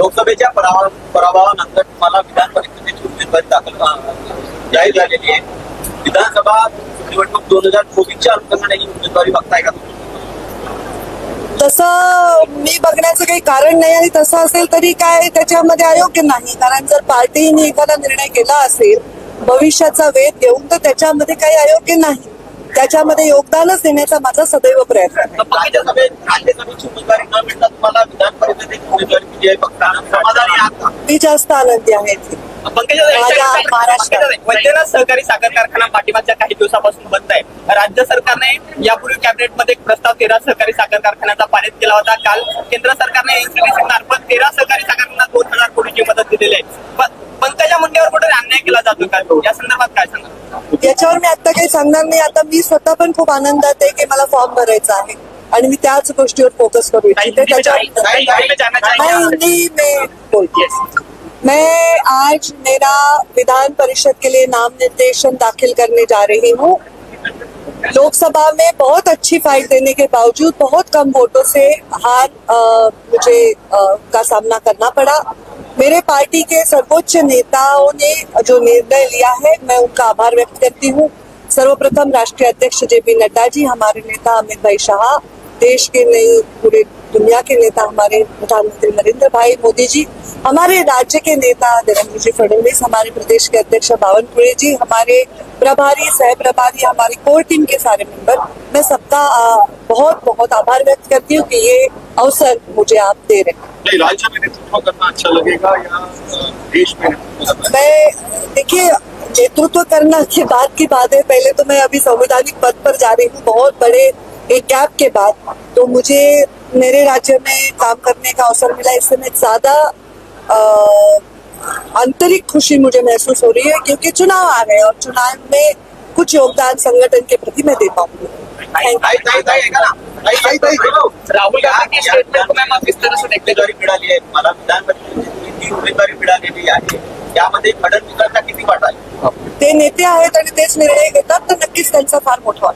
लोकसभेच्या पराभव पराभवानंतर तुम्हाला विधान परिषदेची उमेदवारी दाखल जाहीर झालेली आहे. विधानसभा निवडणूक दोन हजार चोवीसच्या अनुषंगाने ही उमेदवारी बघताय का? तसं मी बघण्याचं काही कारण नाही आणि तसं असेल तरी काय त्याच्यामध्ये अयोग्य नाही. कारण जर पार्टीने एखादा निर्णय केला असेल भविष्याचा वेध घेऊन तर त्याच्यामध्ये काही अयोग्य नाही. त्याच्यामध्ये योगदानच देण्याचा माझा सदैव प्रयत्न आहे. आहात? मी जास्त आनंदी आहे. इथे. पंकजा माझ्या महाराष्ट्रात. वैद्यनाथ सहकारी साखर कारखाना पाठीमागच्या काही दिवसापासून बंद आहे. राज्य सरकारने यापूर्वी कॅबिनेटमध्ये एक प्रस्ताव तेरा सहकारी साखर कारखान्याचा पारित केला होता. काल केंद्र सरकारने एनसीडीसी मार्फत तेरा सहकारी साखर कारखान्यांना दोन हजार कोटीची मदत दिलेली आहे. पंकजा मुंडेवर कुठे अन्याय केला जातो का? या संदर्भात काय सांगा याच्यावर मी आता काही सांगणार नाही. आता मी स्वतः पण खूप आनंदात आहे की मला फॉर्म भरायचा आहे. आणि मी त्याच गोष्टीवर फोकस करू इच्छिते. त्याच्यावर हिंदी में आज मेरा विधान परिषद के लिए नाम निर्देशन दाखिल करने जा रही हूँ। लोकसभा में बहुत अच्छी फाइट देने के बावजूद बहुत कम वोटों से हार अ, मुझे अ, का सामना करना पड़ा। मेरे पार्टी के सर्वोच्च नेताओं ने जो निर्णय लिया है मैं उनका आभार व्यक्त करती हूँ। सर्वप्रथम राष्ट्रीय अध्यक्ष जेपी नड्डा जी हमारे नेता अमित भाई शाह देश के नहीं पूरे दुनिया के नेता हमारे प्रधानमंत्री नरेंद्र भाई मोदी जी हमारे राज्य के नेता देवेंद्र जी फडणवीस हमारे प्रदेश के अध्यक्ष बावनकुळे जी हमारे प्रभारी सह प्रभारी हमारी कोर टीम के सारे मेंबर मैं सबका बहुत बहुत आभार व्यक्त करती हूँ कि ये अवसर मुझे आप दे रहे हैं। राज्य में नेतृत्व करना अच्छा लगेगा या देश में मैं देखिए नेतृत्व करना की बात की बात है। पहले तो मैं अभी संवैधानिक पद पर जा रही हूँ बहुत बड़े एक गैप के बाद। तो मुझे मेरे राज्य में काम करने का अवसर मिला इससे मैं ज़्यादा आंतरिक खुशी मुझे महसूस हो रही है क्योंकि चुनाव आ गए और चुनाव में कुछ योगदान संगठन के प्रति मैं दे पाऊँगी। राहुल गांधी की स्टेटमेंट को मॅम आप इस तरह से देखते मिळाली आहे मला विधान परिषदेची उमेदवारी मिळालेली आहे यामध्ये फडणवीसांचा नेते आहेत आणि तेच निर्णय घेतात तर नक्कीच त्यांचा फार मोठा